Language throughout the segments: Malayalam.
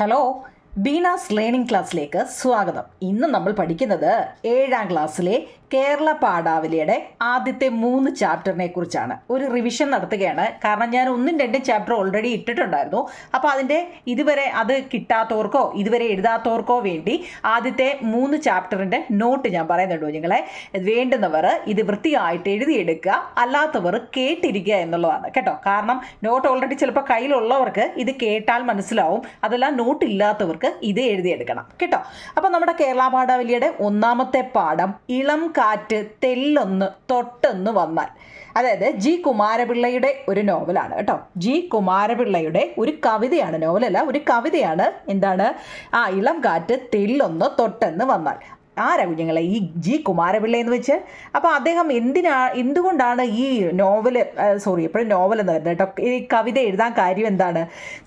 ഹലോ ബീനാസ് ലേണിംഗ് ക്ലാസ്സിലേക്ക് സ്വാഗതം. ഇന്ന് നമ്മൾ പഠിക്കുന്നത് ഏഴാം ക്ലാസ്സിലെ കേരള പാഠാവലിയുടെ ആദ്യത്തെ മൂന്ന് ചാപ്റ്ററിനെ കുറിച്ചാണ്. ഒരു റിവിഷൻ നടത്തുകയാണ്. കാരണം ഞാൻ ഒന്നും രണ്ടും ചാപ്റ്റർ ഓൾറെഡി ഇട്ടിട്ടുണ്ടായിരുന്നു. അപ്പോൾ അതിന്റെ ഇതുവരെ അത് കിട്ടാത്തവർക്കോ ഇതുവരെ എഴുതാത്തവർക്കോ വേണ്ടി ആദ്യത്തെ മൂന്ന് ചാപ്റ്ററിന്റെ നോട്ട് ഞാൻ പറയുന്നുണ്ട് നിങ്ങളെ വേണ്ടുന്നവർ ഇത് വൃത്തിയായിട്ട് എഴുതിയെടുക്കുക അല്ലാത്തവർ കേട്ടിരിക്കുക എന്നുള്ളതാണ് കേട്ടോ. കാരണം നോട്ട് ഓൾറെഡി ചിലപ്പോൾ കയ്യിലുള്ളവർക്ക് ഇത് കേട്ടാൽ മനസ്സിലാവും. അതല്ല നോട്ട് ഇല്ലാത്തവർക്ക് ഇത് എഴുതിയെടുക്കണം. കേട്ടോ. അപ്പോൾ നമ്മുടെ കേരള പാഠാവലിയുടെ ഒന്നാമത്തെ പാഠം ഇളം കാറ്റ് തെല്ലൊന്ന് തൊട്ടെന്ന് വന്നാൽ. അതായത് ജി കുമാരപിള്ളയുടെ ഒരു നോവലാണ് കേട്ടോ. ജി കുമാരപിള്ളയുടെ ഒരു കവിതയാണ് നോവലല്ല ഒരു കവിതയാണ് എന്താണ്? ആ ഇളം കാറ്റ് തെല്ലൊന്ന് തൊട്ടെന്ന് വന്നാൽ. ആരാ കുഞ്ഞുങ്ങളെ ഈ ജി കുമാരപിള്ള എന്ന് വെച്ച്? അപ്പോൾ അദ്ദേഹം എന്തിനാ എന്തുകൊണ്ടാണ് ഈ നോവൽ സോറി എപ്പോഴും നോവൽ എന്ന് പറയുന്നത് കേട്ടോ. ഈ കവിത എഴുതാൻ കാര്യം എന്താണ്?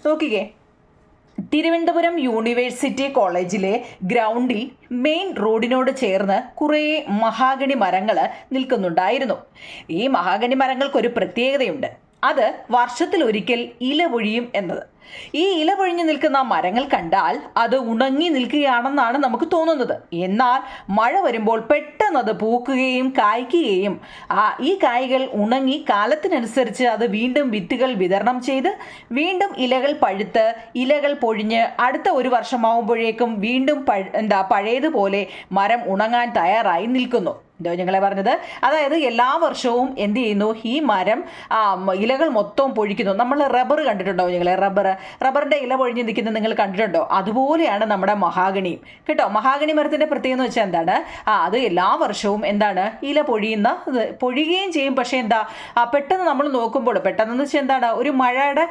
നോക്കിക്കേ തിരുവനന്തപുരം യൂണിവേഴ്സിറ്റി കോളേജിലെ ഗ്രൗണ്ടിൽ മെയിൻ റോഡിനോട് ചേർന്ന് കുറേ മഹാഗണി മരങ്ങൾ നിൽക്കുന്നുണ്ടായിരുന്നു. ഈ മഹാഗണി മരങ്ങൾക്കൊരു പ്രത്യേകതയുണ്ട്. അത് വർഷത്തിലൊരിക്കൽ ഇല പൊഴിയും എന്നത്. ഈ ഇല പൊഴിഞ്ഞു നിൽക്കുന്ന മരങ്ങൾ കണ്ടാൽ അത് ഉണങ്ങി നിൽക്കുകയാണെന്നാണ് നമുക്ക് തോന്നുന്നത്. എന്നാൽ മഴ വരുമ്പോൾ പെട്ടെന്ന് അത് പൂക്കുകയും കായ്ക്കുകയും ആ ഈ കായ്കൾ ഉണങ്ങി കാലത്തിനനുസരിച്ച് അത് വീണ്ടും വിത്തുകൾ വിതരണം ചെയ്ത് വീണ്ടും ഇലകൾ പഴുത്ത് ഇലകൾ പൊഴിഞ്ഞ് അടുത്ത ഒരു വർഷമാവുമ്പോഴേക്കും വീണ്ടും എന്താ പഴയതുപോലെ മരം ഉണങ്ങാൻ തയ്യാറായി നിൽക്കുന്നു. ഞങ്ങളെ പറഞ്ഞത്. അതായത് എല്ലാ വർഷവും എന്ത് ചെയ്യുന്നു? ഈ മരം ഇലകൾ മൊത്തം പൊഴിക്കുന്നു. നമ്മൾ റബ്ബർ കണ്ടിട്ടുണ്ടോ ഞങ്ങളെ റബ്ബർ. റബ്ബറിന്റെ ഇല പൊഴിഞ്ഞ് നിൽക്കുന്നത് നിങ്ങൾ കണ്ടിട്ടുണ്ടോ? അതുപോലെയാണ് നമ്മുടെ മഹാഗണിയും കേട്ടോ? മഹാഗണി മരത്തിന്റെ പ്രത്യേകത എന്ന് വെച്ചാൽ എന്താണ്? ആ അത് എല്ലാ വർഷവും എന്താണ്? ഇല പൊഴിയുന്ന പൊഴിയുകയും ചെയ്യും. പക്ഷേ എന്താ? പെട്ടെന്ന് നമ്മൾ നോക്കുമ്പോൾ പെട്ടെന്ന് വെച്ചാൽ എന്താണ്? ഒരു മഴയുടെ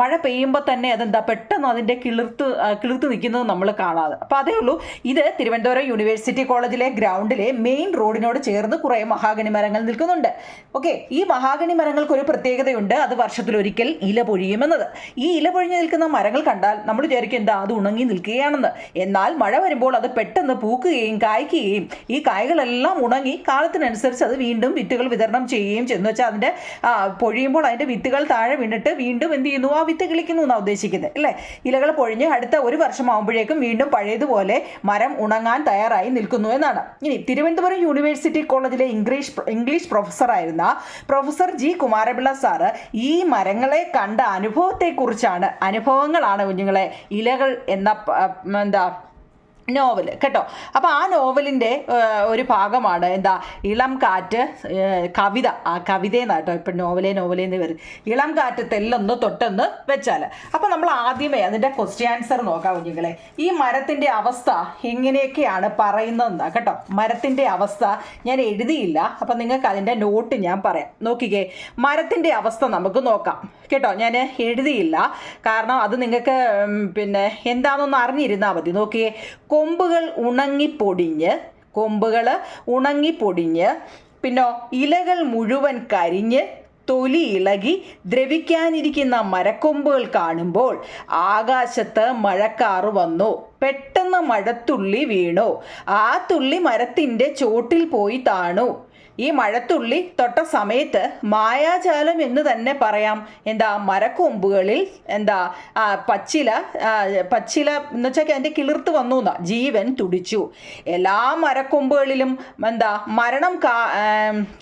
മഴ പെയ്യുമ്പോൾ തന്നെ അതെന്താ പെട്ടെന്ന് അതിന്റെ കിളിർത്ത് കിളിർത്ത് നിൽക്കുന്നത് നമ്മൾ കാണാതെ. അപ്പോൾ അതേ ഉള്ളൂ. ഇത് തിരുവനന്തപുരം യൂണിവേഴ്സിറ്റി കോളേജിലെ ഗ്രൗണ്ടിലെ മെയിൻ റോഡിനോട് ചേർന്ന് കുറേ മഹാഗണി മരങ്ങൾ നിൽക്കുന്നുണ്ട്. ഓക്കെ ഈ മഹാഗണി മരങ്ങൾക്ക് ഒരു പ്രത്യേകതയുണ്ട്. അത് വർഷത്തിലൊരിക്കൽ ഇല പൊഴിയുമെന്നത്. ഈ ഇല പൊഴിഞ്ഞ് നിൽക്കുന്ന മരങ്ങൾ കണ്ടാൽ നമ്മൾ വിചാരിക്കും എന്താ അത് ഉണങ്ങി നിൽക്കുകയാണെന്ന്. എന്നാൽ മഴ വരുമ്പോൾ അത് പെട്ടെന്ന് പൂക്കുകയും കായ്ക്കുകയും ഈ കായ്കളെല്ലാം ഉണങ്ങി കാലത്തിനനുസരിച്ച് അത് വീണ്ടും വിത്തുകൾ വിതരണം ചെയ്യുകയും ചെന്ന് വെച്ചാൽ അതിന്റെ പൊഴിയുമ്പോൾ അതിന്റെ വിത്തുകൾ താഴെ വീണിട്ട് വീണ്ടും എന്ത് ചെയ്യുന്നു? ആ വിത്ത് കിളിക്കുന്നു എന്നാണ് ഉദ്ദേശിക്കുന്നത് അല്ലേ? ഇലകൾ പൊഴിഞ്ഞ് അടുത്ത ഒരു വർഷമാകുമ്പോഴേക്കും വീണ്ടും പഴയതുപോലെ മരം ഉണങ്ങാൻ തയ്യാറായി നിൽക്കുന്നു എന്നാണ്. ഇനി തിരുവനന്തപുരം യൂണിവേഴ്സിറ്റി കോളേജിലെ ഇംഗ്ലീഷ് ഇംഗ്ലീഷ് പ്രൊഫസറായിരുന്ന പ്രൊഫസർ ജി കുമാരപിള്ള സാറ് ഈ മരങ്ങളെ കണ്ട അനുഭവത്തെക്കുറിച്ചാണ് അനുഭവങ്ങളാണ് കുഞ്ഞുങ്ങളെ ഇലകൾ എന്ന എന്താ നോവൽ കേട്ടോ? അപ്പോൾ ആ നോവലിന്റെ ഒരു ഭാഗമാണ് എന്താ ഇളം കാറ്റ് കവിത. ആ കവിതയെന്നാണ് കേട്ടോ ഇപ്പം നോവലേ നോവലേ എന്ന് വരും. ഇളം കാറ്റ് തെല്ലൊന്ന് തൊട്ടെന്ന് വെച്ചാൽ അപ്പോൾ നമ്മൾ ആദ്യമേ അതിന്റെ ക്വസ്റ്റ്യൻ ആൻസർ നോക്കാം കുഞ്ഞുങ്ങളെ. ഈ മരത്തിന്റെ അവസ്ഥ എങ്ങനെയൊക്കെയാണ് പറയുന്നതെന്ന് കേട്ടോ? മരത്തിന്റെ അവസ്ഥ ഞാൻ എഴുതിയില്ല. അപ്പം നിങ്ങൾക്ക് അതിന്റെ നോട്ട് ഞാൻ പറയാം. നോക്കിക്കേ. മരത്തിന്റെ അവസ്ഥ നമുക്ക് നോക്കാം. കേട്ടോ? ഞാൻ എഴുതിയില്ല. കാരണം അത് നിങ്ങൾക്ക് പിന്നെ എന്താണെന്നൊന്ന് അറിഞ്ഞിരുന്നാൽ മതി. നോക്കിയേ. കൊമ്പുകൾ ഉണങ്ങിപ്പൊടിഞ്ഞ് കൊമ്പുകൾ ഉണങ്ങിപ്പൊടിഞ്ഞ് പിന്നെ ഇലകൾ മുഴുവൻ കരിഞ്ഞ് തൊലി ഇളകി ദ്രവിക്കാനിരിക്കുന്ന മരക്കൊമ്പുകൾ കാണുമ്പോൾ ആകാശത്ത് മഴക്കാറ് വന്നു. പെട്ടെന്ന് മഴത്തുള്ളി വീണു. ആ തുള്ളി മരത്തിന്റെ ചോട്ടിൽ പോയി താണു. ഈ മഴത്തുള്ളി തൊട്ട സമയത്ത് മായാജാലം എന്ന് തന്നെ പറയാം. എന്താ മരക്കൊമ്പുകളിൽ എന്താ പച്ചില പച്ചില എന്ന് വെച്ചാൽ അതിന്റെ കിളിർത്ത് വന്നു എന്നാ ജീവൻ തുടിച്ചു. എല്ലാ മരക്കൊമ്പുകളിലും എന്താ മരണം കാ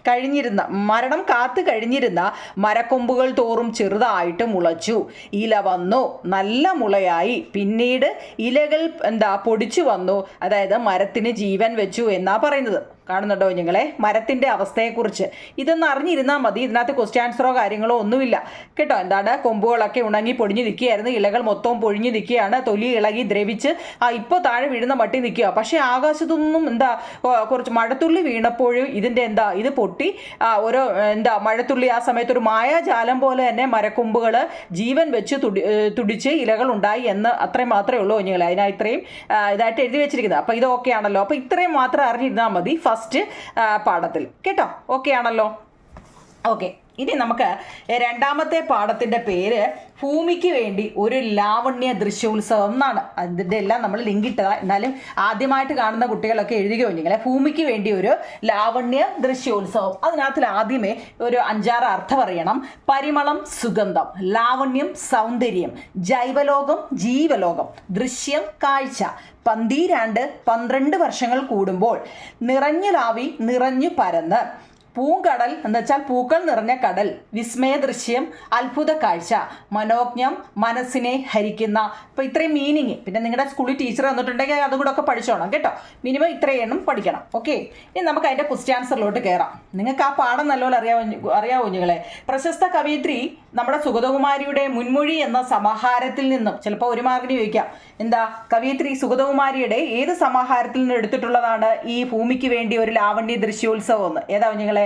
കഴിഞ്ഞിരുന്ന മരണം കാത്തു കഴിഞ്ഞിരുന്ന മരക്കൊമ്പുകൾ തോറും ചെറുതായിട്ട് മുളച്ചു. ഇല വന്നു നല്ല മുളയായി. പിന്നീട് ഇലകൾ എന്താ പൊടിച്ചു വന്നു. അതായത് മരത്തിന് ജീവൻ വെച്ചു എന്നാ പറയുന്നത്. കാണുന്നുണ്ടോ നിങ്ങളെ മരത്തിന്റെ അവസ്ഥയെക്കുറിച്ച്. ഇതൊന്ന് അറിഞ്ഞിരുന്നാൽ മതി. ഇതിനകത്ത് ക്വസ്റ്റ്യൻ ആൻസറോ കാര്യങ്ങളോ ഒന്നുമില്ല. കേട്ടോ? എന്താണ്? കൊമ്പുകളൊക്കെ ഉണങ്ങി പൊടിഞ്ഞു നിൽക്കുകയായിരുന്നു. ഇലകൾ മൊത്തവും പൊഴിഞ്ഞു നിൽക്കുകയാണ്. തൊലി ഇളകി ദ്രവിച്ച് ആ ഇപ്പോൾ താഴെ വീഴുന്ന മട്ടി നിൽക്കുക. പക്ഷേ ആകാശത്തൊന്നും എന്താ കുറച്ച് മഴത്തുള്ളി വീണപ്പോഴും ഇതിന്റെ എന്താ ഇത് പൊട്ടി ഓരോ എന്താ മഴത്തുള്ളി ആ സമയത്ത് ഒരു മായാജാലം പോലെ തന്നെ മരക്കൊമ്പുകൾ ജീവൻ വെച്ച് തുടി തുടിച്ച് ഇലകൾ ഉണ്ടായി എന്ന് അത്രയും മാത്രമേ ഉള്ളൂ നിങ്ങൾ അതിനാ ഇത്രയും ഇതായിട്ട് എഴുതി വെച്ചിരിക്കുന്നത്. അപ്പോൾ ഇതൊക്കെയാണല്ലോ അപ്പോൾ ഇത്രയും മാത്രം അറിഞ്ഞിരുന്നാൽ മതി. ഫസ്റ്റ് പാഠത്തിൽ. കേട്ടോ? ഓക്കെ ആണല്ലോ? ഓക്കെ ഇനി നമുക്ക് രണ്ടാമത്തെ പാഠത്തിന്റെ പേര് ഭൂമിക്ക് വേണ്ടി ഒരു ലാവണ്യ ദൃശ്യോത്സവം എന്നാണ്. അതിന്റെ എല്ലാം നമ്മൾ ലിങ്ക് ഇട്ടതാ. എന്നാലും ആദ്യമായിട്ട് കാണുന്ന കുട്ടികളൊക്കെ എഴുതി നിങ്ങളെ ഭൂമിക്ക് വേണ്ടി ഒരു ലാവണ്യ ദൃശ്യോത്സവം. അതിനകത്തിൽ ആദ്യമേ ഒരു അഞ്ചാറ് അർത്ഥം അറിയണം. പരിമളം സുഗന്ധം. ലാവണ്യം സൗന്ദര്യം. ജൈവലോകം ജീവലോകം. ദൃശ്യം കാഴ്ച. പന്തീരാണ്ട് പന്ത്രണ്ട് വർഷങ്ങൾ കൂടുമ്പോൾ നിറഞ്ഞു ലാവി നിറഞ്ഞു പരന്ന്. പൂങ്കടൽ എന്ന് വെച്ചാൽ പൂക്കൾ നിറഞ്ഞ കടൽ വിസ്മയ ദൃശ്യം അത്ഭുത കാഴ്ച മനോജ്ഞം മനസ്സിനെ ഹരിക്കുന്ന. ഇപ്പൊ ഇത്രയും മീനിങ് പിന്നെ നിങ്ങളുടെ സ്കൂളിൽ ടീച്ചർ വന്നിട്ടുണ്ടെങ്കിൽ അതും കൂടെ ഒക്കെ പഠിച്ചോണം കേട്ടോ. മിനിമം ഇത്രയെണ്ണം പഠിക്കണം. ഓക്കെ ഇനി നമുക്ക് അതിന്റെ ക്വസ്റ്റ്യൻ ആൻസറിലോട്ട് കയറാം നിങ്ങൾക്ക് ആ പാഠം നല്ലപോലെ അറിയാവോ അറിയാവോ കുഞ്ഞുങ്ങളെ? പ്രശസ്ത കവയിത്രി നമ്മുടെ സുഗതകുമാരിയുടെ മുൻമൊഴി എന്ന സമാഹാരത്തിൽ നിന്നും ചിലപ്പോൾ ഒരു മാർഗിന് ചോദിക്കാം. എന്താ? കവയിത്രി സുഗതകുമാരിയുടെ ഏത് സമാഹാരത്തിൽ നിന്ന് എടുത്തിട്ടുള്ളതാണ് ഈ ഭൂമിക്ക് വേണ്ടി ഒരു ലാവണ്യ ദൃശ്യോത്സവം എന്ന്? ഏതാ കുഞ്ഞുങ്ങളെ?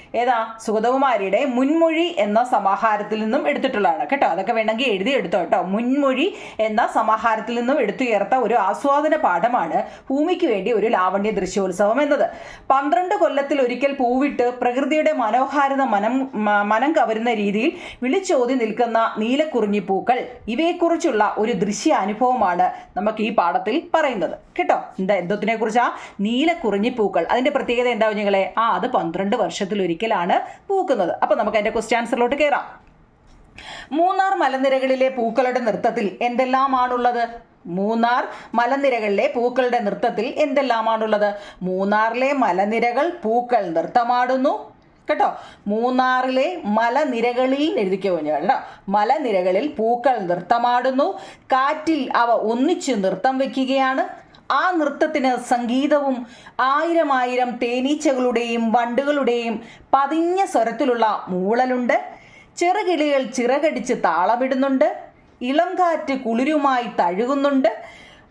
ഏതാ? സുഗതകുമാരിയുടെ മുൻമൊഴി എന്ന സമാഹാരത്തിൽ നിന്നും എടുത്തിട്ടുള്ളതാണ് കേട്ടോ. അതൊക്കെ വേണമെങ്കിൽ എഴുതി എടുത്തോ കേട്ടോ. മുൻമൊഴി എന്ന സമാഹാരത്തിൽ നിന്നും എടുത്തുയർത്ത ഒരു ആസ്വാദന പാഠമാണ് ഭൂമിക്ക് വേണ്ടി ഒരു ലാവണ്യ ദൃശ്യോത്സവം എന്നത്. പന്ത്രണ്ട് കൊല്ലത്തിൽ ഒരിക്കൽ പൂവിട്ട് പ്രകൃതിയുടെ മനോഹാരിത മനം മനം കവരുന്ന രീതിയിൽ വിളിച്ചോതി നിൽക്കുന്ന നീലക്കുറിഞ്ഞി പൂക്കൾ ഇവയെക്കുറിച്ചുള്ള ഒരു ദൃശ്യ അനുഭവമാണ് നമുക്ക് ഈ പാഠത്തിൽ പറയുന്നത്. കേട്ടോ? എന്താ എന്തത്തിനെ കുറിച്ചാ നീലക്കുറിഞ്ഞി പൂക്കൾ അതിന്റെ പ്രത്യേകത എന്താ നിങ്ങളെ ആ അത് പന്ത്രണ്ട് വർഷത്തിൽ ഒരിക്കലാണ് പൂക്കുന്നത്. അപ്പോൾ നമുക്ക് അതിന്റെ ക്വസ്റ്റ്യൻ ആൻസറിലോട്ട് കയറാം മൂന്നാർ മലനിരകളിലെ പൂക്കളുടെ നൃത്തത്തിൽ എന്തെല്ലാമാണുള്ളത്? മൂന്നാർ മലനിരകളിലെ പൂക്കളുടെ നൃത്തത്തിൽ എന്തെല്ലാമാണുള്ളത്? മൂന്നാറിലെ മലനിരകൾ പൂക്കൾ നൃത്തമാടുന്നു. കേട്ടോ? മൂന്നാറിലെ മലനിരകളിൽ എഴുതിക്കോ കേട്ടോ മലനിരകളിൽ പൂക്കൾ നൃത്തമാടുന്നു. കാറ്റിൽ അവ ഒന്നിച്ച് നൃത്തം വയ്ക്കുകയാണ് ആ നൃത്തത്തിന് സംഗീതവും ആയിരം ആയിരം തേനീച്ചകളുടെയും വണ്ടുകളുടെയും പതിഞ്ഞ സ്വരത്തിലുള്ള മൂളലുണ്ട്. ചെറുകിളികൾ ചിറകടിച്ച് താളമിടുന്നുണ്ട്. ഇളം കാറ്റ് കുളിരുമായി തഴുകുന്നുണ്ട്.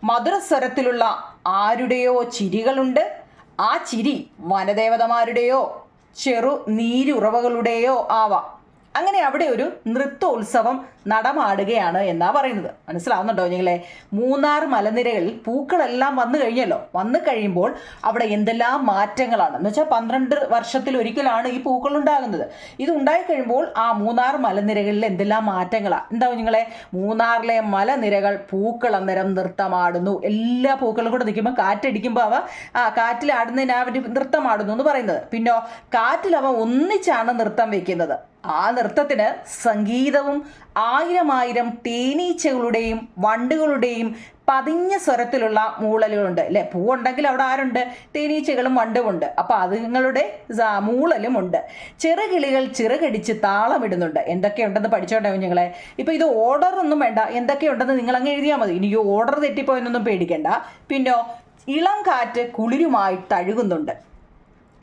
മധുരസ്വരത്തിലുള്ള ആരുടെയോ ചിരികളുണ്ട്. ആ ചിരി വനദേവതമാരുടെയോ ചെറു നീരുറവകളുടെയോ ആവാം. അങ്ങനെ അവിടെ ഒരു നൃത്തോത്സവം നടമാടുകയാണ് എന്നാ പറയുന്നത്. മനസ്സിലാവുന്നുണ്ടോ നിങ്ങളെ മൂന്നാർ മലനിരകളിൽ പൂക്കളെല്ലാം വന്നു കഴിഞ്ഞല്ലോ. വന്നു കഴിയുമ്പോൾ അവിടെ എന്തെല്ലാം മാറ്റങ്ങളാണ്? എന്ന് വെച്ചാൽ പന്ത്രണ്ട് വർഷത്തിൽ ഒരിക്കലാണ് ഈ പൂക്കൾ ഉണ്ടാകുന്നത്. ഇത് ഉണ്ടായി കഴിയുമ്പോൾ ആ മൂന്നാർ മലനിരകളിൽ എന്തെല്ലാം മാറ്റങ്ങളാണ് എന്താ നിങ്ങളെ മൂന്നാറിലെ മലനിരകൾ പൂക്കൾ അന്നേരം നൃത്തമാടുന്നു. എല്ലാ പൂക്കളും കൂടെ നിൽക്കുമ്പോൾ കാറ്റടിക്കുമ്പോൾ അവ ആ കാറ്റിലാടുന്നതിന് നൃത്തമാടുന്നു എന്ന് പറയുന്നത്. പിന്നോ കാറ്റിൽ അവ ഒന്നിച്ചാണ് നൃത്തം വെക്കുന്നത്. ആ നൃത്തത്തിന് സംഗീതവും ആയിരം ആയിരം തേനീച്ചകളുടെയും വണ്ടുകളുടെയും പതിഞ്ഞ സ്വരത്തിലുള്ള മൂളലുകളുണ്ട്. അല്ലെ? പൂവുണ്ടെങ്കിൽ അവിടെ ആരുണ്ട്? തേനീച്ചകളും വണ്ടുമുണ്ട്. അപ്പൊ അതുങ്ങളുടെ മൂളലും ഉണ്ട് ചെറുകിളികൾ ചിറകടിച്ച് താളമിടുന്നുണ്ട്. എന്തൊക്കെയുണ്ടെന്ന് പഠിച്ചോട്ടെ നിങ്ങളെ ഇപ്പൊ ഇത് ഓർഡർ ഒന്നും വേണ്ട. എന്തൊക്കെയുണ്ടെന്ന് നിങ്ങൾ അങ്ങ് എഴുതിയാൽ മതി. ഇനി ഓർഡർ തെറ്റിപ്പോയെന്നൊന്നും പേടിക്കണ്ട. പിന്നോ ഇളം കാറ്റ് കുളിരുമായി തഴുകുന്നുണ്ട്.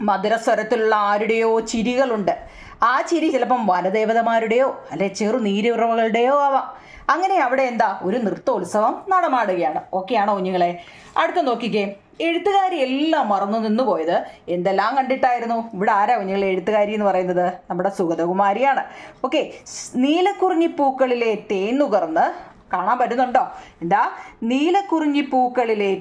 മധുരസ്വരത്തിലുള്ള ആരുടെയോ ചിരികളുണ്ട്. ആ ചിരി ചിലപ്പം വനദേവതമാരുടെയോ അല്ലെ ചെറു നീരുറവകളുടെയോ ആവാം. അങ്ങനെ അവിടെ എന്താ ഒരു നൃത്തോത്സവം നടമാടുകയാണ്. ഓക്കെയാണോ കുഞ്ഞുങ്ങളെ? അടുത്ത നോക്കിക്കേ. എഴുത്തുകാരി എല്ലാം മറന്നു നിന്നു പോയത് എന്തെല്ലാം കണ്ടിട്ടായിരുന്നു? ഇവിടെ ആരാ കുഞ്ഞുങ്ങളെ എഴുത്തുകാരി എന്ന് പറയുന്നത്? നമ്മുടെ സുഗതകുമാരിയാണ്. ഓക്കെ നീലക്കുറിഞ്ഞി പൂക്കളിലെ കാണാൻ പറ്റുന്നുണ്ടോ? എന്താ? നീലക്കുറിഞ്ഞി പൂക്കളിലെ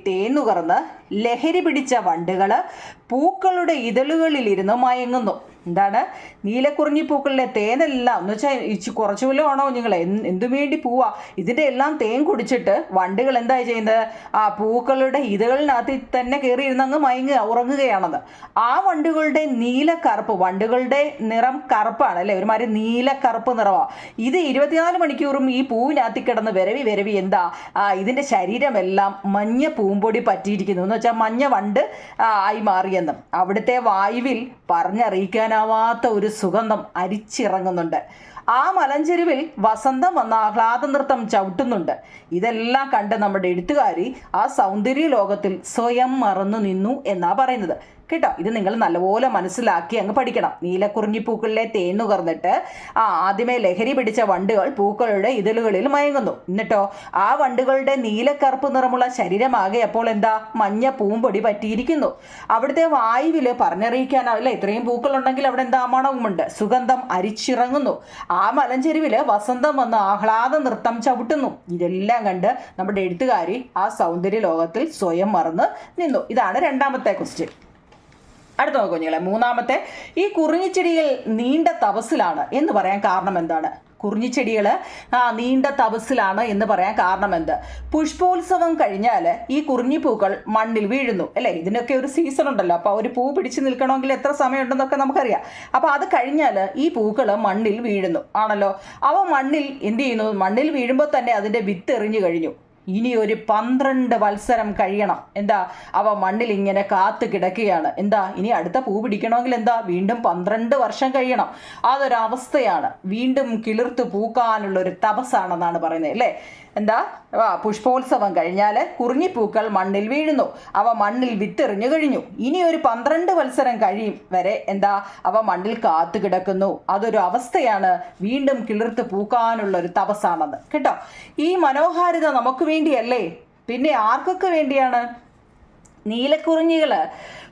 ലഹരി പിടിച്ച വണ്ടുകൾ പൂക്കളുടെ ഇതളുകളിലിരുന്ന് മയങ്ങുന്നു. എന്താണ്? നീലക്കുറിഞ്ഞി പൂക്കളിലെ തേനെല്ലാം എന്ന് വെച്ചാൽ ഇച്ചി കുറച്ചു വല്ലതും ആണോ നിങ്ങൾ എന്തു വേണ്ടി പോവാ. ഇതിന്റെ എല്ലാം തേൻ കുടിച്ചിട്ട് വണ്ടുകൾ എന്താ ചെയ്യുന്നത്? ആ പൂക്കളുടെ ഇതകളിനകത്ത് തന്നെ കയറി ഇരുന്ന് അങ്ങ് മയങ്ങുക ഉറങ്ങുകയാണെന്ന്. ആ വണ്ടുകളുടെ നീല കറുപ്പ് വണ്ടുകളുടെ നിറം കറുപ്പാണ് അല്ലേ? ഒരുമാതിരി നീല കറുപ്പ് നിറമാണ് ഇത് ഇരുപത്തിനാല് മണിക്കൂറും ഈ പൂവിനകത്ത് കിടന്ന് വിരവി വിരവി എന്താ? ഇതിന്റെ ശരീരമെല്ലാം മഞ്ഞ പൂമ്പൊടി പറ്റിയിരിക്കുന്നു. എന്ന് വെച്ചാൽ മഞ്ഞ വണ്ട് ആയി മാറിയെന്നും. അവിടുത്തെ വായുവിൽ പറഞ്ഞറിയിക്കാനാവാത്ത ഒരു സുഗന്ധം അരിച്ചിറങ്ങുന്നുണ്ട്. ആ മലഞ്ചെരുവിൽ വസന്തം വന്ന ആഹ്ലാദ നൃത്തം ചവിട്ടുന്നുണ്ട്. ഇതെല്ലാം കണ്ട് നമ്മുടെ എഴുത്തുകാരി ആ സൗന്ദര്യ ലോകത്തിൽ സ്വയം മറന്നു നിന്നു എന്നാ പറയുന്നത്. കേട്ടോ. ഇത് നിങ്ങൾ നല്ലപോലെ മനസ്സിലാക്കി അങ്ങ് പഠിക്കണം. നീലക്കുറിഞ്ഞി പൂക്കളിലെ തേൻ നുകർന്നിട്ട് ആ ആദ്യമേ ലഹരി പിടിച്ച വണ്ടുകൾ പൂക്കളുടെ ഇതളുകളിൽ മയങ്ങുന്നു. എന്നിട്ടോ ആ വണ്ടുകളുടെ നീലക്കറുപ്പ് നിറമുള്ള ശരീരമാകെ അപ്പോൾ എന്താ? മഞ്ഞ പൂമ്പൊടി പറ്റിയിരിക്കുന്നു. അവിടുത്തെ വായുവിൽ പറഞ്ഞറിയിക്കാനാവില്ല. ഇത്രയും പൂക്കളുണ്ടെങ്കിൽ അവിടെ എന്താ മണവുമുണ്ട്? സുഗന്ധം അരിച്ചിറങ്ങുന്നു. ആ മലഞ്ചെരുവിൽ വസന്തം വന്ന് ആഹ്ലാദ നൃത്തം ചവിട്ടുന്നു. ഇതെല്ലാം കണ്ട് നമ്മുടെ എഴുത്തുകാരി ആ സൗന്ദര്യ ലോകത്തിൽ സ്വയം മറന്ന് നിന്നു. ഇതാണ് രണ്ടാമത്തെ ക്വസ്റ്റ്യൻ അടുത്ത നോക്കൂ കുഞ്ഞുങ്ങളെ മൂന്നാമത്തെ ഈ കുറിഞ്ഞിച്ചെടിയിൽ നീണ്ട തപസ്സിലാണ് എന്ന് പറയാൻ കാരണം എന്താണ്? കുറിഞ്ഞിച്ചെടികൾ ആ നീണ്ട തപസ്സിലാണ് എന്ന് പറയാൻ കാരണം എന്ത്? പുഷ്പോത്സവം കഴിഞ്ഞാൽ ഈ കുറിഞ്ഞിപ്പൂക്കൾ മണ്ണിൽ വീഴുന്നു അല്ലേ? ഇതിനൊക്കെ ഒരു സീസൺ ഉണ്ടല്ലോ അപ്പോൾ ഒരു പൂ പിടിച്ചു നിൽക്കണമെങ്കിൽ എത്ര സമയമുണ്ടെന്നൊക്കെ നമുക്കറിയാം. അപ്പോൾ അത് കഴിഞ്ഞാൽ ഈ പൂക്കൾ മണ്ണിൽ വീഴുന്നു ആണല്ലോ? അവ മണ്ണിൽ എന്ത് ചെയ്യുന്നു? മണ്ണിൽ വീഴുമ്പോൾ തന്നെ അതിന്റെ വിത്ത് എറിഞ്ഞു കഴിഞ്ഞു. ഇനി ഒരു പന്ത്രണ്ട് മത്സരം കഴിയണം. എന്താ? അവ മണ്ണിൽ ഇങ്ങനെ കാത്തു കിടക്കുകയാണ്. എന്താ? ഇനി അടുത്ത പൂ പിടിക്കണമെങ്കിൽ എന്താ? വീണ്ടും പന്ത്രണ്ട് വർഷം കഴിയണം. അതൊരവസ്ഥയാണ്. വീണ്ടും കിളിർത്ത് പൂക്കാനുള്ള ഒരു തപസ്സാണെന്നാണ് പറയുന്നത് അല്ലേ? എന്താ? പുഷ്പോത്സവം കഴിഞ്ഞാൽ കുറിഞ്ഞിപ്പൂക്കൾ മണ്ണിൽ വീഴുന്നു. അവ മണ്ണിൽ വിത്തെറിഞ്ഞു കഴിഞ്ഞു. ഇനി ഒരു പന്ത്രണ്ട് മത്സരം കഴിയും വരെ എന്താ? അവ മണ്ണിൽ കാത്തു കിടക്കുന്നു. അതൊരു അവസ്ഥയാണ് വീണ്ടും കിളിർത്ത് പൂക്കാനുള്ള ഒരു തപസ്സാണെന്ന്. കേട്ടോ? ഈ മനോഹാരിത നമുക്ക് വേണ്ടിയല്ലേ? പിന്നെ ആർക്കൊക്കെ വേണ്ടിയാണ്? നീലക്കുറിഞ്ഞികൾ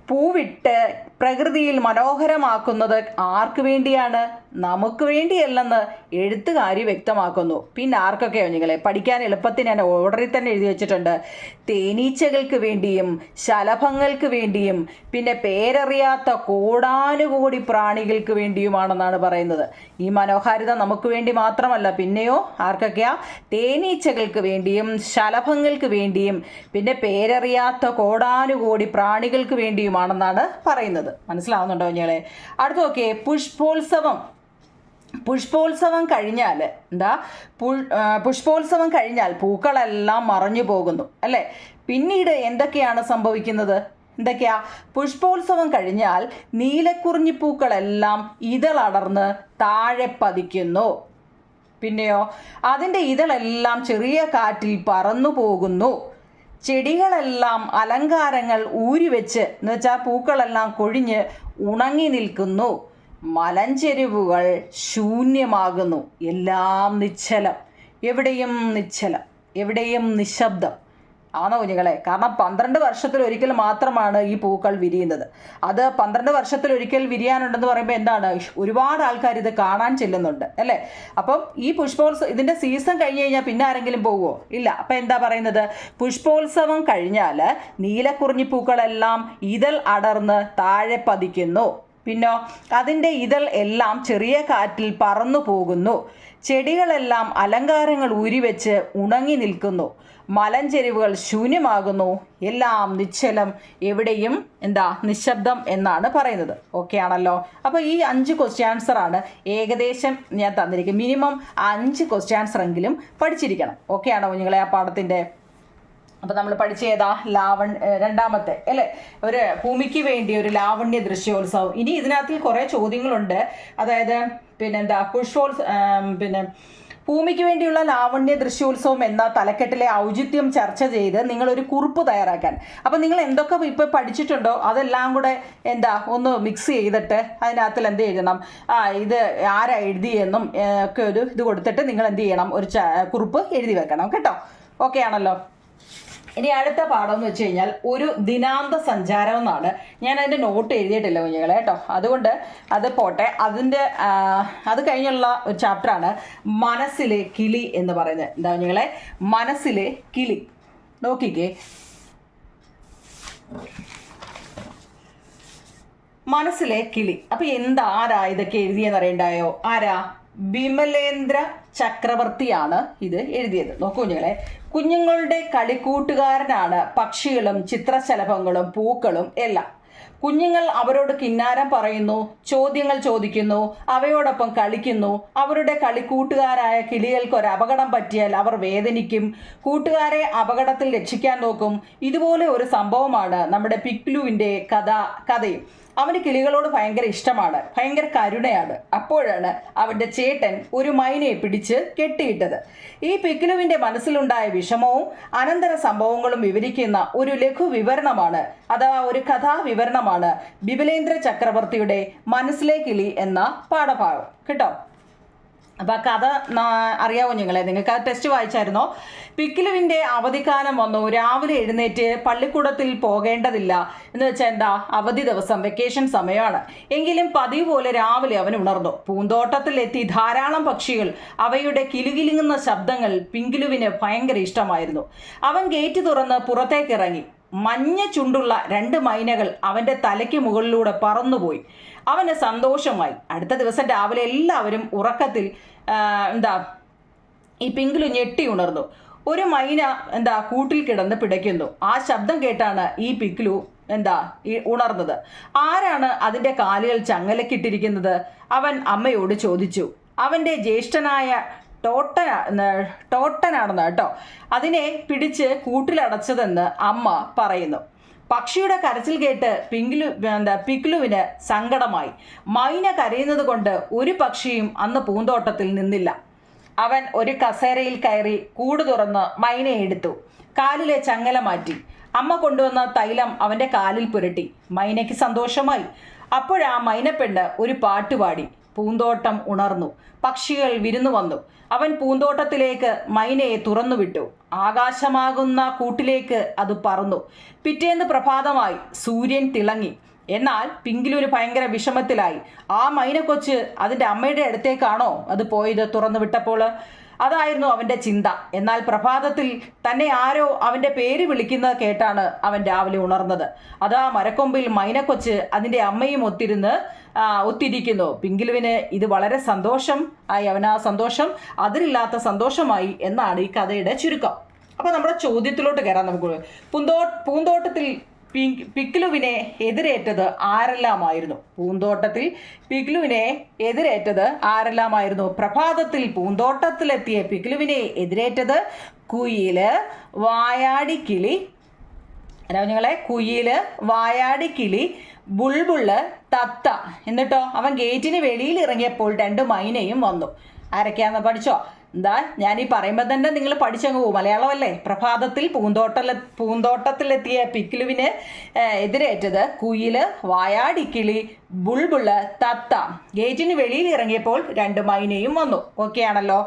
പൂവിട്ട് പ്രകൃതിയിൽ മനോഹരമാക്കുന്നത് ആർക്ക് വേണ്ടിയാണ്? നമുക്ക് വേണ്ടിയല്ലെന്ന് എഴുത്തുകാരി വ്യക്തമാക്കുന്നു. പിന്നെ ആർക്കൊക്കെയോ നിങ്ങളെ പഠിക്കാൻ എളുപ്പത്തിന് ഞാൻ ഓർഡറിൽ തന്നെ എഴുതി വെച്ചിട്ടുണ്ട്. തേനീച്ചകൾക്ക് വേണ്ടിയും ശലഭങ്ങൾക്ക് വേണ്ടിയും പിന്നെ പേരറിയാത്ത കോടാനുകോടി പ്രാണികൾക്ക് വേണ്ടിയുമാണെന്നാണ് പറയുന്നത്. ഈ മനോഹാരിത നമുക്ക് വേണ്ടി മാത്രമല്ല പിന്നെയോ ആർക്കൊക്കെയാ? തേനീച്ചകൾക്ക് വേണ്ടിയും ശലഭങ്ങൾക്ക് വേണ്ടിയും പിന്നെ പേരറിയാത്ത കോടാനുകോടി പ്രാണികൾക്ക് വേണ്ടിയുമാണെന്നാണ് പറയുന്നത്. മനസ്സിലാവുന്നുണ്ടോ ഞങ്ങളെ? അടുത്ത നോക്കിയേ പുഷ്പോത്സവം. പുഷ്പോത്സവം കഴിഞ്ഞാൽ എന്താ പുഷ്പോത്സവം കഴിഞ്ഞാൽ പൂക്കളെല്ലാം മറഞ്ഞു പോകുന്നു അല്ലേ? പിന്നീട് എന്തൊക്കെയാണ് സംഭവിക്കുന്നത്? എന്തൊക്കെയാ? പുഷ്പോത്സവം കഴിഞ്ഞാൽ നീലക്കുറിഞ്ഞിപ്പൂക്കളെല്ലാം ഇതളടർന്ന് താഴെ പതിക്കുന്നു. പിന്നെയോ അതിന്റെ ഇതളെല്ലാം ചെറിയ കാറ്റിൽ പറന്നു പോകുന്നു. ചെടികളെല്ലാം അലങ്കാരങ്ങൾ ഊരിവെച്ച് എന്ന് വെച്ചാൽ പൂക്കളെല്ലാം കൊഴിഞ്ഞ് ഉണങ്ങി നിൽക്കുന്നു. മലഞ്ചെരിവുകൾ ശൂന്യമാകുന്നു. എല്ലാം നിശ്ചലം. എവിടെയും നിശ്ചലം. എവിടെയും നിശബ്ദം. ആണോ കുഞ്ഞുങ്ങളെ? കാരണം പന്ത്രണ്ട് വർഷത്തിൽ ഒരിക്കൽ മാത്രമാണ് ഈ പൂക്കൾ വിരിയുന്നത്. അത് പന്ത്രണ്ട് വർഷത്തിൽ ഒരിക്കൽ വിരിയാനുണ്ടെന്ന് പറയുമ്പോൾ എന്താണ്? ഒരുപാട് ആൾക്കാർ ഇത് കാണാൻ ചെല്ലുന്നുണ്ട്. അല്ലേ? അപ്പം ഈ പുഷ്പോത്സവം ഇതിന്റെ സീസൺ കഴിഞ്ഞ് കഴിഞ്ഞാൽ പിന്നെ ആരെങ്കിലും പോവുമോ ഇല്ല. അപ്പം എന്താ പറയുന്നത്? പുഷ്പോത്സവം കഴിഞ്ഞാൽ നീലക്കുറിഞ്ഞിപ്പൂക്കളെല്ലാം ഇതൾ അടർന്ന് താഴെ പതിക്കുന്നു. പിന്നോ? അതിന്റെ ഇതൾ എല്ലാം ചെറിയ കാറ്റിൽ പറന്നു പോകുന്നു. ചെടികളെല്ലാം അലങ്കാരങ്ങൾ ഊരിവെച്ച് ഉണങ്ങി നിൽക്കുന്നു. മലഞ്ചെരിവുകൾ ശൂന്യമാകുന്നു. എല്ലാം നിശ്ചലം എവിടെയും എന്താ നിശബ്ദം എന്നാണ് പറയുന്നത്. ഓക്കെ ആണല്ലോ. അപ്പോൾ ഈ അഞ്ച് ക്വസ്റ്റ്യൻ ആൻസർ ആണ് ഏകദേശം ഞാൻ തന്നിരിക്കും മിനിമം അഞ്ച് ക്വസ്റ്റ്യൻ ആൻസർ എങ്കിലും പഠിച്ചിരിക്കണം. ഓക്കെ ആണോ നിങ്ങളെ ആ പാഠത്തിന്റെ? അപ്പോൾ നമ്മൾ പഠിച്ച ഏതാ? ലാവൺ രണ്ടാമത്തെ അല്ലേ? ഒരു ഭൂമിക്ക് വേണ്ടി ഒരു ലാവണ്യ ദൃശ്യോത്സവം. ഇനി ഇതിനകത്ത് കുറേ ചോദ്യങ്ങളുണ്ട്. അതായത് പിന്നെന്താ? പുഷ്പോത്സ പിന്നെ ഭൂമിക്ക് വേണ്ടിയുള്ള ലാവണ്യ ദൃശ്യോത്സവം എന്ന തലക്കെട്ടിലെ ഔചിത്യം ചർച്ച ചെയ്ത് നിങ്ങളൊരു കുറിപ്പ് തയ്യാറാക്കാൻ. അപ്പം നിങ്ങൾ എന്തൊക്കെ ഇപ്പോൾ പഠിച്ചിട്ടുണ്ടോ? അതെല്ലാം കൂടെ എന്താ? ഒന്ന് മിക്സ് ചെയ്തിട്ട് അതിനകത്തിൽ എന്ത് ചെയ്യണം ആ ഇത് ആരാ എഴുതിയെന്നും ഒക്കെ ഒരു ഇത് കൊടുത്തിട്ട് നിങ്ങൾ എന്ത് ചെയ്യണം? ഒരു കുറിപ്പ് എഴുതി വെക്കണം. കേട്ടോ? ഓക്കെ ആണല്ലോ? ഇനി അടുത്ത പാഠം എന്ന് വെച്ച് കഴിഞ്ഞാൽ ഒരു ദിനാന്ത സഞ്ചാരം എന്നാണ്. ഞാൻ അതിന്റെ നോട്ട് എഴുതിയിട്ടില്ല കുഞ്ഞുങ്ങളെ കേട്ടോ. അതുകൊണ്ട് അത് പോട്ടെ. അതിന്റെ അത് കഴിഞ്ഞുള്ള ഒരു ചാപ്റ്ററാണ് മനസ്സിലെ കിളി എന്ന് പറയുന്നത്. എന്താ കുഞ്ഞുങ്ങളെ? മനസ്സിലെ കിളി. നോക്കിക്കേ. മനസ്സിലെ കിളി. അപ്പൊ എന്താ ആരാ ഇതൊക്കെ എഴുതിയെന്ന് അറിയണ്ടായോ? ആരാ? ബിമലേന്ദ്ര ചക്രവർത്തിയാണ് ഇത് എഴുതിയത്. നോക്കൂ കുഞ്ഞുങ്ങളെ കുഞ്ഞുങ്ങളുടെ കളിക്കൂട്ടുകാരനാണ് പക്ഷികളും ചിത്രശലഭങ്ങളും പൂക്കളും എല്ലാം. കുഞ്ഞുങ്ങൾ അവരോട് കിന്നാരം പറയുന്നു ചോദ്യങ്ങൾ ചോദിക്കുന്നു അവയോടൊപ്പം കളിക്കുന്നു. അവരുടെ കളിക്കൂട്ടുകാരായ കിളികൾക്ക് ഒരു അപകടം പറ്റിയാൽ അവർ വേദനിക്കും. കൂട്ടുകാരെ അപകടത്തിൽ രക്ഷിക്കാൻ നോക്കും. ഇതുപോലെ ഒരു സംഭവമാണ് നമ്മുടെ പിക്ലുവിന്റെ കഥ കഥയും. അവന് കിളികളോട് ഭയങ്കര ഇഷ്ടമാണ് ഭയങ്കര കരുണയാണ്. അപ്പോഴാണ് അവന്റെ ചേട്ടൻ ഒരു മൈനയെ പിടിച്ച് കെട്ടിയിട്ടത്. ഈ പിക്കിലുവിന്റെ മനസ്സിലുണ്ടായ വിഷമവും അനന്തര സംഭവങ്ങളും വിവരിക്കുന്ന ഒരു ലഘു വിവരണമാണ് അഥവാ ഒരു കഥാവിവരണമാണ് ബിബലേന്ദ്ര ചക്രവർത്തിയുടെ മനസ്സിലെ കിളി എന്ന പാഠഭാഗം. കേട്ടോ? അപ്പോൾ ആ കഥ അറിയാവോ നിങ്ങളെ? നിങ്ങൾക്ക് ആ ടെസ്റ്റ് വായിച്ചായിരുന്നോ? പിക്കിലുവിന്റെ അവധിക്കാലം വന്നു. രാവിലെ എഴുന്നേറ്റ് പള്ളിക്കൂടത്തിൽ പോകേണ്ടതില്ല. എന്ന് വെച്ചാൽ എന്താ? അവധി ദിവസം വെക്കേഷൻ സമയമാണ്. എങ്കിലും പതിവ് പോലെ രാവിലെ അവൻ ഉണർന്നു. പൂന്തോട്ടത്തിലെത്തി ധാരാളം പക്ഷികൾ അവയുടെ കിലുകിലുങ്ങുന്ന ശബ്ദങ്ങൾ പിങ്കിലുവിന് ഭയങ്കര ഇഷ്ടമായിരുന്നു. അവൻ ഗേറ്റ് തുറന്ന് പുറത്തേക്ക് ഇറങ്ങി. മഞ്ഞ ചുണ്ടുള്ള രണ്ട് മൈനകൾ അവന്റെ തലയ്ക്ക് മുകളിലൂടെ പറന്നുപോയി. അവന് സന്തോഷമായി. അടുത്ത ദിവസം രാവിലെ എല്ലാവരും ഉറക്കത്തിൽ എന്താ ഈ പിങ്കിലു ഞെട്ടി ഉണർന്നു. ഒരു മൈന എന്താ കൂട്ടിൽ കിടന്ന് പിടയ്ക്കുന്നു. ആ ശബ്ദം കേട്ടാണ് ഈ പിക്കിലു എന്താ ഈ ഉണർന്നത്. ആരാണ് അതിന്റെ കാലുകൾ ചങ്ങലക്കിട്ടിരിക്കുന്നത്? അവൻ അമ്മയോട് ചോദിച്ചു. അവന്റെ ജ്യേഷ്ഠനായ ടോട്ടന ടോട്ടനാണെന്ന് കേട്ടോ. അതിനെ പിടിച്ച് കൂട്ടിലടച്ചതെന്ന് അമ്മ പറയുന്നു. പക്ഷിയുടെ കരച്ചിൽ കേട്ട് പിങ്കിലു എന്താ പിക്ലുവിന് സങ്കടമായി. മൈന കരയുന്നത് കൊണ്ട് ഒരു പക്ഷിയും അന്ന് പൂന്തോട്ടത്തിൽ നിന്നില്ല. അവൻ ഒരു കസേരയിൽ കയറി കൂട് തുറന്ന് മൈനയെ എടുത്തു. കാലിലെ ചങ്ങല മാറ്റി. അമ്മ കൊണ്ടുവന്ന തൈലം അവന്റെ കാലിൽ പുരട്ടി. മൈനയ്ക്ക് സന്തോഷമായി. അപ്പോഴാ മൈനപ്പെണ്ണ് ഒരു പാട്ട് പാടി പൂന്തോട്ടം ഉണർന്നു. പക്ഷികൾ വിരുന്നു വന്നു. അവൻ പൂന്തോട്ടത്തിലേക്ക് മൈനയെ തുറന്നുവിട്ടു. ആകാശമാകുന്ന കൂട്ടിലേക്ക് അത് പറന്നു. പിറ്റേന്ന് പ്രഭാതമായി സൂര്യൻ തിളങ്ങി. എന്നാൽ പിങ്കിലൊരു ഭയങ്കര വിഷമത്തിലായി. ആ മൈനക്കൊച്ച് അതിന്റെ അമ്മയുടെ അടുത്തേക്കാണോ അത് പോയത് തുറന്നു വിട്ടപ്പോൾ അതായിരുന്നു അവന്റെ ചിന്ത. എന്നാൽ പ്രഭാതത്തിൽ തന്നെ ആരോ അവന്റെ പേര് വിളിക്കുന്നത് കേട്ടാണ് അവൻ രാവിലെ ഉണർന്നത്. അത് ആ മരക്കൊമ്പിൽ മൈനക്കൊച്ച് അതിന്റെ അമ്മയും ഒത്തിരുന്ന് ഒത്തിരിക്കുന്നു. പിങ്കിലുവിന് ഇത് വളരെ സന്തോഷം ആയി. അവൻ ആ സന്തോഷം അതിരില്ലാത്ത സന്തോഷമായി എന്നാണ് ഈ കഥയുടെ ചുരുക്കം. അപ്പോൾ നമ്മുടെ ചോദ്യത്തിലോട്ട് കയറാം നമുക്ക്. പൂന്തോ പൂന്തോട്ടത്തിൽ പിക്ലുവിനെ എതിരേറ്റത് ആരെല്ലാമായിരുന്നു? പൂന്തോട്ടത്തിൽ പിക്ലുവിനെ എതിരേറ്റത് ആരെല്ലാമായിരുന്നു? പ്രഭാതത്തിൽ പൂന്തോട്ടത്തിലെത്തിയ പിക്ലുവിനെ എതിരേറ്റത് കുയിൽ വായാടിക്കിളി. രാജങ്ങളെ കുയിൽ വായാടിക്കിളി ബുൾബുൾ തത്ത എന്നിട്ടോ അവൻ ഗേറ്റിന് വെളിയിൽ ഇറങ്ങിയപ്പോൾ രണ്ട് മൈനയും വന്നു. ആരൊക്കെയാന്ന് പഠിച്ചോ? എന്താ ഞാൻ ഈ പറയുമ്പോൾ തന്നെ നിങ്ങൾ പഠിച്ചങ്ങ് പോകും മലയാളമല്ലേ? പ്രഭാതത്തിൽ പൂന്തോട്ടല പൂന്തോട്ടത്തിലെത്തിയ പിക്കിലുവിന് എതിരേറ്റത് കുയിൽ വായാടിക്കിളി ബുൾബുൾ തത്ത. ഗേറ്റിന് വെളിയിൽ ഇറങ്ങിയപ്പോൾ രണ്ട് മൈനയും വന്നു. ഓക്കെ ആണല്ലോ?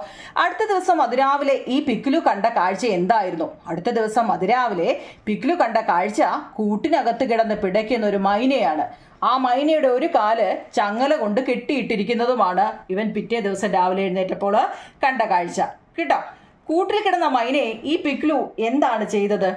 അടുത്ത ദിവസം അതിരാവിലെ ഈ പിക്കിലു കണ്ട കാഴ്ച എന്തായിരുന്നു? അടുത്ത ദിവസം അതിരാവിലെ പിക്കിലു കണ്ട കാഴ്ച കൂട്ടിനകത്ത് കിടന്ന് പിടയ്ക്കുന്ന ഒരു മൈനയാണ്. ആ മൈനയുടെ ഒരു കാൽ ചങ്ങല കൊണ്ട് കെട്ടിയിട്ടിരിക്കുന്നതുമാണ് ഇവൻ പിറ്റേ ദിവസം രാവിലെ എഴുന്നേറ്റപ്പോൾ കണ്ട കാഴ്ച. കേട്ടോ? കൂട്ടിൽ കിടന്ന മൈനയെ ഈ പിക്ലു എന്താണ് ചെയ്തത്?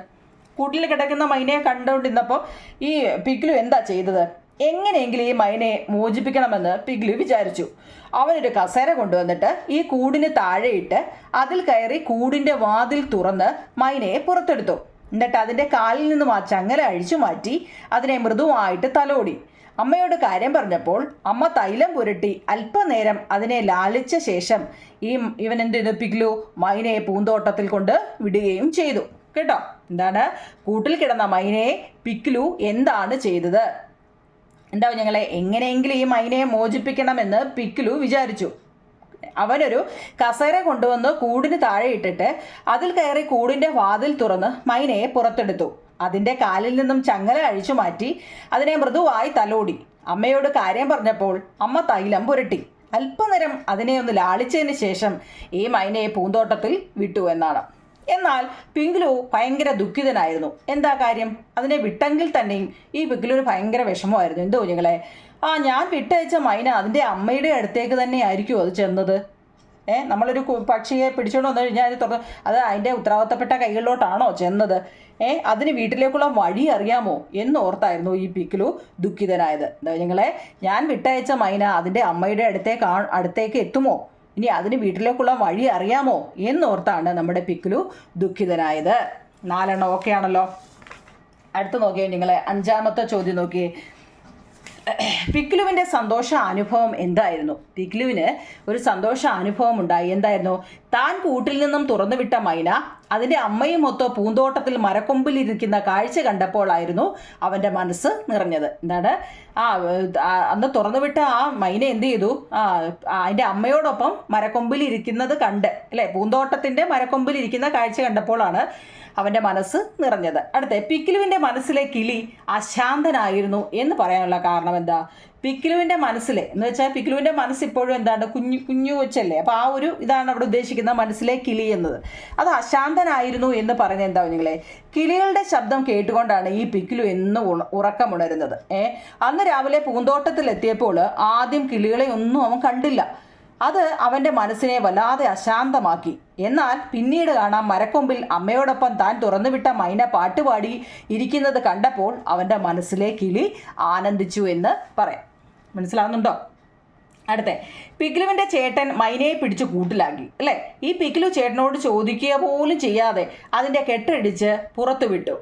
കൂട്ടിൽ കിടക്കുന്ന മൈനയെ കണ്ടുകൊണ്ടിരുന്നപ്പോൾ ഈ പിഗ്ലു എന്താ ചെയ്തത്? എങ്ങനെയെങ്കിലും ഈ മൈനയെ മോചിപ്പിക്കണമെന്ന് പിഗ്ലു വിചാരിച്ചു. അവനൊരു കസേര കൊണ്ടുവന്നിട്ട് ഈ കൂടിന് താഴെയിട്ട് അതിൽ കയറി കൂടിന്റെ വാതിൽ തുറന്ന് മൈനയെ പുറത്തെടുത്തു. എന്നിട്ട് അതിന്റെ കാലിൽ നിന്നും ആ ചങ്ങല അഴിച്ചു മാറ്റി അതിനെ മൃദുവായിട്ട് തലോടി. അമ്മയോട് കാര്യം പറഞ്ഞപ്പോൾ അമ്മ തൈലം പുരട്ടി അല്പനേരം അതിനെ ലാളിച്ച ശേഷം ഈ ഇവൻ എന്ത് എടുപ്പിക്കലു മൈനയെ പൂന്തോട്ടത്തിൽ കൊണ്ട് വിടുകയും ചെയ്തു. കേട്ടോ? എന്താണ്? കൂട്ടിൽ കിടന്ന മൈനയെ പിക്ലു എന്താണ് ചെയ്തത്? എന്താവും ഞങ്ങളെ? എങ്ങനെയെങ്കിലും ഈ മൈനയെ മോചിപ്പിക്കണമെന്ന് പിക്ലു വിചാരിച്ചു. അവനൊരു കസേര കൊണ്ടുവന്ന് കൂടിന് താഴെ ഇട്ടിട്ട് അതിൽ കയറി കൂടിന്റെ വാതിൽ തുറന്ന് മൈനയെ പുറത്തെടുത്തു. അതിന്റെ കാലിൽ നിന്നും ചങ്ങല അഴിച്ചു മാറ്റി അതിനെ മൃദുവായി തലോടി. അമ്മയോട് കാര്യം പറഞ്ഞപ്പോൾ അമ്മ തൈലം പുരട്ടി. അല്പനേരം അതിനെ ഒന്ന് ലാളിച്ചതിന് ശേഷം ഈ മൈനയെ പൂന്തോട്ടത്തിൽ വിട്ടു എന്നാണ്. എന്നാൽ പിങ്കിലു ഭയങ്കര ദുഃഖിതനായിരുന്നു. എന്താ കാര്യം? അതിനെ വിട്ടെങ്കിൽ തന്നെയും ഈ പിങ്കിലുവിന് ഭയങ്കര വിഷമമായിരുന്നു. എന്തോ കുഞ്ഞുങ്ങളെ? ആ ഞാൻ വിട്ടയച്ച മൈന അതിന്റെ അമ്മയുടെ അടുത്തേക്ക് തന്നെ ആയിരിക്കുമോ അത് ചെന്നത്. ഏ നമ്മളൊരു പക്ഷിയെ പിടിച്ചുകൊണ്ട് വന്നു കഴിഞ്ഞാൽ അത് തുറന്ന് അത് അതിന്റെ ഉത്തരവാദിത്തപ്പെട്ട കൈകളിലോട്ടാണോ ചെന്നത്? ഏഹ് അതിന് വീട്ടിലേക്കുള്ള വഴി അറിയാമോ എന്ന് എന്നോർത്തായിരുന്നു ഈ പിക്കിലു ദുഃഖിതനായത്. എന്താ ഞങ്ങളെ ഞാൻ വിട്ടയച്ച മൈന അതിന്റെ അമ്മയുടെ അടുത്തേക്ക് അടുത്തേക്ക് എത്തുമോ? ഇനി അതിന് വീട്ടിലേക്കുള്ള വഴി അറിയാമോ എന്നോർത്താണ് നമ്മുടെ പിക്കിലു ദുഃഖിതനായത്. നാലെണ്ണം ഓക്കെ ആണല്ലോ അടുത്ത് നോക്കിയേ നിങ്ങളെ അഞ്ചാമത്തെ ചോദ്യം നോക്കിയേ. പിക്ലുവിന്റെ സന്തോഷ അനുഭവം എന്തായിരുന്നു? പിക്ലുവിന് ഒരു സന്തോഷ അനുഭവം ഉണ്ടായി. എന്തായിരുന്നു? താൻ കൂട്ടിൽ നിന്നും തുറന്നുവിട്ട മൈന അതിന്റെ അമ്മയും ഒത്തോ പൂന്തോട്ടത്തിൽ മരക്കൊമ്പിലിരിക്കുന്ന കാഴ്ച കണ്ടപ്പോഴായിരുന്നു അവന്റെ മനസ്സ് നിറഞ്ഞത്. എന്താണ്? ആ അന്ന് തുറന്നുവിട്ട ആ മൈന എന്ത് ചെയ്തു? ആ, അതിന്റെ അമ്മയോടൊപ്പം മരക്കൊമ്പിലിരിക്കുന്നത് കണ്ട്. അല്ലേ? പൂന്തോട്ടത്തിന്റെ മരക്കൊമ്പിലിരിക്കുന്ന കാഴ്ച കണ്ടപ്പോഴാണ് അവന്റെ മനസ്സ് നിറഞ്ഞത്. അടുത്ത പിക്കിലുവിന്റെ മനസ്സിലെ കിളി അശാന്തനായിരുന്നു എന്ന് പറയാനുള്ള കാരണം എന്താ? പിക്കിലുവിന്റെ മനസ്സിലെ എന്ന് വെച്ചാൽ പിക്കിലുവിന്റെ മനസ്സ് ഇപ്പോഴും എന്താണ്? കുഞ്ഞു കുഞ്ഞു കൊച്ചല്ലേ. അപ്പോൾ ആ ഒരു ഇതാണ് അവിടെ ഉദ്ദേശിക്കുന്ന മനസ്സിലെ കിളി എന്നത്. അത് അശാന്തനായിരുന്നു എന്ന് പറഞ്ഞ എന്താ നിങ്ങളെ കിളികളുടെ ശബ്ദം കേട്ടുകൊണ്ടാണ് ഈ പിക്കിലു എന്ന് ഉറക്കമുണരുന്നത്. ഏ? അന്ന് രാവിലെ പൂന്തോട്ടത്തിൽ എത്തിയപ്പോൾ ആദ്യം കിളികളെ ഒന്നും അവൻ കണ്ടില്ല. അത് അവന്റെ മനസ്സിനെ വല്ലാതെ അശാന്തമാക്കി. എന്നാൽ പിന്നീട് കാണാം മരക്കൊമ്പിൽ അമ്മയോടൊപ്പം താൻ തുറന്നുവിട്ട മൈന പാട്ടുപാടി ഇരിക്കുന്നത് കണ്ടപ്പോൾ അവന്റെ മനസ്സിലെ കിളി ആനന്ദിച്ചു എന്ന് പറയാം. മനസ്സിലാവുന്നുണ്ടോ? അടുത്ത. പിഗ്ലുവിന്റെ ചേട്ടൻ മൈനയെ പിടിച്ച് കൂട്ടിലാക്കി അല്ലേ? ഈ പിക്ലു ചേട്ടനോട് ചോദിക്കുക പോലും ചെയ്യാതെ അതിന്റെ കെട്ടടിച്ച് പുറത്തു വിട്ടു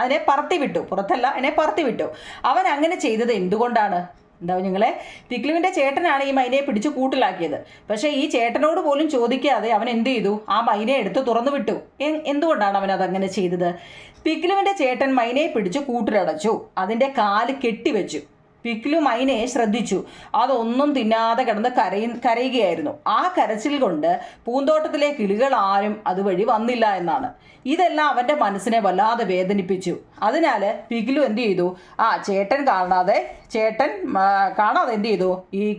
അതിനെ പറത്തി വിട്ടു പുറത്തല്ല അതിനെ പറത്തി വിട്ടു അവൻ അങ്ങനെ ചെയ്തത് എന്തുകൊണ്ടാണ്? എന്താവും നിങ്ങളെ? തിക്ലുവിന്റെ ചേട്ടനാണ് ഈ മൈനയെ പിടിച്ച് കൂട്ടിലാക്കിയത്. പക്ഷേ ഈ ചേട്ടനോട് പോലും ചോദിക്കാതെ അവൻ എന്ത് ചെയ്തു? ആ മൈനയെ എടുത്ത് തുറന്നു വിട്ടു. എന്തുകൊണ്ടാണ് അവൻ അതങ്ങനെ ചെയ്തത്? തിക്ലുവിന്റെ ചേട്ടൻ മൈനയെ പിടിച്ച് കൂട്ടിലടച്ചു. അതിന്റെ കാൽ കെട്ടിവെച്ചു. പിക്ലു മൈനയെ ശ്രദ്ധിച്ചു. അതൊന്നും തിന്നാതെ കിടന്ന് കരയി കരയുകയായിരുന്നു. ആ കരച്ചിൽ കൊണ്ട് പൂന്തോട്ടത്തിലെ കിളികൾ ആരും അതുവഴി വന്നില്ല എന്നാണ്. ഇതെല്ലാം അവന്റെ മനസ്സിനെ വല്ലാതെ വേദനിപ്പിച്ചു. അതിനാൽ പിക്ലു എന്ത് ചെയ്തു? ആ ചേട്ടൻ കാണാതെ ചേട്ടൻ കാണാതെ എന്ത് ചെയ്തു? ഈ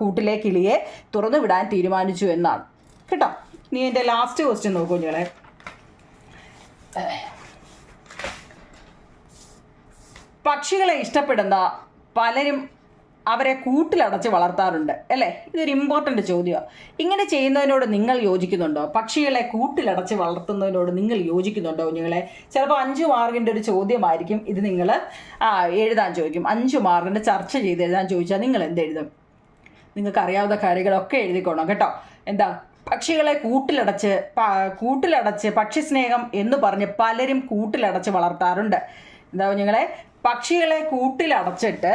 കൂട്ടിലെ കിളിയെ തുറന്നു വിടാൻ തീരുമാനിച്ചു എന്നാണ്. കേട്ടോ? നീ എന്റെ ലാസ്റ്റ് ക്വസ്റ്റ്യൻ നോക്കൂ കുഞ്ഞുങ്ങളെ. പക്ഷികളെ ഇഷ്ടപ്പെടുന്ന പലരും അവരെ കൂട്ടിലടച്ച് വളർത്താറുണ്ട് അല്ലേ? ഇതൊരു ഇമ്പോർട്ടന്റ് ചോദ്യമാണ് ഇങ്ങനെ ചെയ്യുന്നതിനോട് നിങ്ങൾ യോജിക്കുന്നുണ്ടോ? പക്ഷികളെ കൂട്ടിലടച്ച് വളർത്തുന്നതിനോട് നിങ്ങൾ യോജിക്കുന്നുണ്ടോ കുഞ്ഞുങ്ങളെ? ചിലപ്പോൾ അഞ്ച് മാർക്കിന്റെ ഒരു ചോദ്യമായിരിക്കും ഇത് നിങ്ങൾ എഴുതാൻ ചോദിക്കും. അഞ്ച് മാർക്കിന്റെ ചർച്ച ചെയ്ത് എഴുതാൻ ചോദിച്ചാൽ നിങ്ങൾ എന്തെഴുതും നിങ്ങൾക്ക് അറിയാവുന്ന കാര്യങ്ങളൊക്കെ എഴുതിക്കോണം കേട്ടോ. എന്താ? പക്ഷികളെ കൂട്ടിലടച്ച് കൂട്ടിലടച്ച് പക്ഷിസ്നേഹം എന്ന് പറഞ്ഞ് പലരും കൂട്ടിലടച്ച് വളർത്താറുണ്ട്. എന്താ നിങ്ങളെ പക്ഷികളെ കൂട്ടിലടച്ചിട്ട്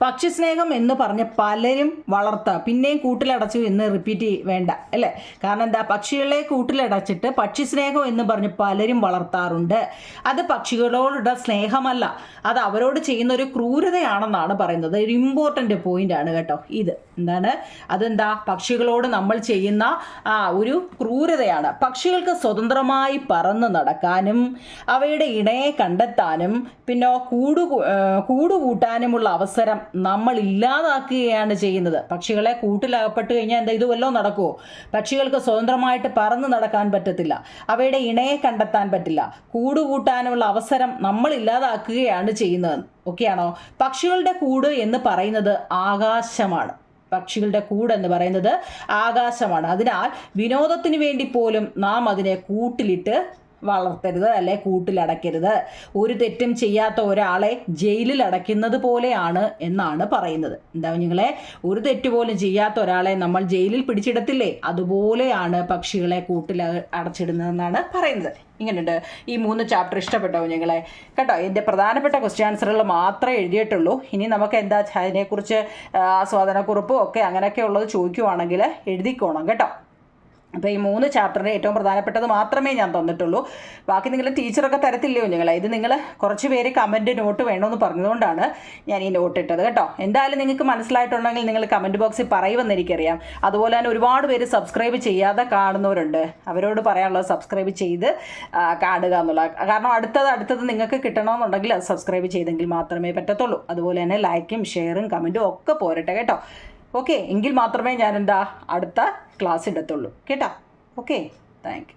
പക്ഷിസ്നേഹം എന്ന് പറഞ്ഞ് പലരും വളർത്ത പിന്നെയും കൂട്ടിലടച്ചു എന്ന് റിപ്പീറ്റ് വേണ്ട അല്ലേ? കാരണം എന്താ? പക്ഷികളെ കൂട്ടിലടച്ചിട്ട് പക്ഷിസ്നേഹം എന്ന് പറഞ്ഞ് പലരും വളർത്താറുണ്ട്. അത് പക്ഷികളോടുള്ള സ്നേഹമല്ല അത് അവരോട് ചെയ്യുന്ന ഒരു ക്രൂരതയാണെന്നാണ് പറയുന്നത്. ഒരു ഇമ്പോർട്ടന്റ് ആണ് കേട്ടോ ഇത്. എന്താണ്? അതെന്താ? പക്ഷികളോട് നമ്മൾ ചെയ്യുന്ന ആ ഒരു ക്രൂരതയാണ്. പക്ഷികൾക്ക് സ്വതന്ത്രമായി പറന്ന് നടക്കാനും അവയുടെ ഇണയെ കണ്ടെത്താനും പിന്നെ കൂടു കൂടുകൂട്ടാനുമുള്ള അവസരം നമ്മൾ ഇല്ലാതാക്കുകയാണ് ചെയ്യുന്നത്. പക്ഷികളെ കൂട്ടിലകപ്പെട്ട് കഴിഞ്ഞാൽ എന്താ ഇത് വല്ലതും നടക്കുമോ പക്ഷികൾക്ക് സ്വതന്ത്രമായിട്ട് പറന്ന് നടക്കാൻ പറ്റത്തില്ല. അവയുടെ ഇണയെ കണ്ടെത്താൻ പറ്റില്ല. കൂടുകൂട്ടാനുള്ള അവസരം നമ്മൾ ഇല്ലാതാക്കുകയാണ് ചെയ്യുന്നത് ഓക്കെയാണോ പക്ഷികളുടെ കൂട് എന്ന് പറയുന്നത് ആകാശമാണ്. പക്ഷികളുടെ കൂട് എന്ന് പറയുന്നത് ആകാശമാണ്. അതിനാൽ വിനോദത്തിന് വേണ്ടി പോലും നാം അതിനെ കൂട്ടിലിട്ട് വളർത്തരുത് അല്ലെ? കൂട്ടിലടക്കരുത് ഒരു തെറ്റും ചെയ്യാത്ത ഒരാളെ ജയിലിൽ അടയ്ക്കുന്നത് പോലെയാണ് എന്നാണ് പറയുന്നത്. എന്താ നിങ്ങളെ ഒരു തെറ്റ് പോലും ചെയ്യാത്ത ഒരാളെ നമ്മൾ ജയിലിൽ പിടിച്ചിടത്തില്ലേ? അതുപോലെയാണ് പക്ഷികളെ കൂട്ടിൽ അടച്ചിടുന്നതെന്നാണ് പറയുന്നത്. ഇങ്ങനെയുണ്ട് ഈ മൂന്ന് ചാപ്റ്റർ ഇഷ്ടപ്പെട്ടോ നിങ്ങളെ കേട്ടോ എന്റെ പ്രധാനപ്പെട്ട ക്വസ്റ്റ്യൻ ആൻസറുകൾ മാത്രമേ എഴുതിയിട്ടുള്ളൂ. ഇനി നമുക്ക് എന്താ അതിനെക്കുറിച്ച് ആസ്വാദനക്കുറിപ്പും ഒക്കെ അങ്ങനെയൊക്കെ ഉള്ളത് ചോദിക്കുവാണെങ്കിൽ എഴുതിക്കോണം കേട്ടോ. അപ്പോൾ ഈ മൂന്ന് ചാപ്റ്ററിൽ ഏറ്റവും പ്രധാനപ്പെട്ടത് മാത്രമേ ഞാൻ തന്നിട്ടുള്ളൂ. ബാക്കി നിങ്ങൾ ടീച്ചറൊക്കെ തരത്തില്ലയോ നിങ്ങൾ ഇത് നിങ്ങൾ കുറച്ച് പേര് കമന്റ് നോട്ട് വേണമെന്ന് പറഞ്ഞതുകൊണ്ടാണ് ഞാൻ ഈ നോട്ട് ഇട്ടത് കേട്ടോ. എന്തായാലും നിങ്ങൾക്ക് മനസ്സിലായിട്ടുണ്ടെങ്കിൽ നിങ്ങൾ കമന്റ് ബോക്സിൽ പറയുമെന്ന് എനിക്കറിയാം. അതുപോലെ തന്നെ ഒരുപാട് പേര് സബ്സ്ക്രൈബ് ചെയ്യാതെ കാണുന്നവരുണ്ട്. അവരോട് പറയാനുള്ളത് സബ്സ്ക്രൈബ് ചെയ്ത് കാണുക എന്നുള്ള. കാരണം അടുത്തത് അടുത്തത് നിങ്ങൾക്ക് കിട്ടണമെന്നുണ്ടെങ്കിൽ അത് സബ്സ്ക്രൈബ് ചെയ്തെങ്കിൽ മാത്രമേ പറ്റത്തുള്ളൂ. അതുപോലെ തന്നെ ലൈക്കും ഷെയറും കമന്റും ഒക്കെ പോരട്ടെ കേട്ടോ. ഓക്കെ എങ്കിൽ മാത്രമേ ഞാൻ എന്താ അടുത്ത ക്ലാസ് ഇടത്തുള്ളൂ. കേട്ടോ? Okay thank